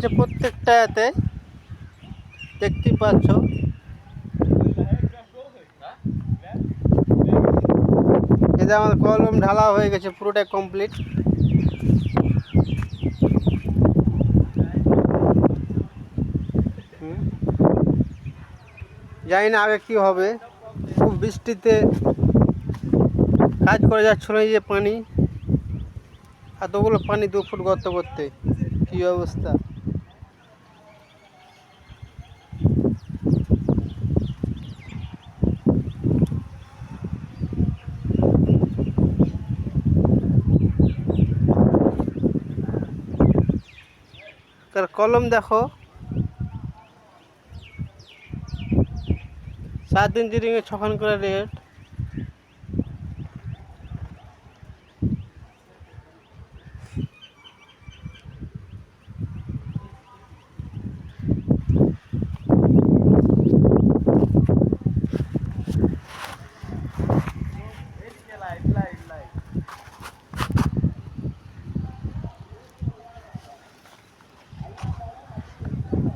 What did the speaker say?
হয়েছে প্রত্যেকটা এতে দেখতেই পাচ্ছ। এতে আমাদের কলম ঢালা হয়ে গেছে, পুরোটাই কমপ্লিট জানি না আগে কি হবে। খুব বৃষ্টিতে কাজ করে যাচ্ছিল এই যে পানি। এতগুলো পানি দু ফুট গর্ত করতে। কি অবস্থা? তার কলম দেখো। সাত দিন জিরিংয়ে ছখান করে রেট।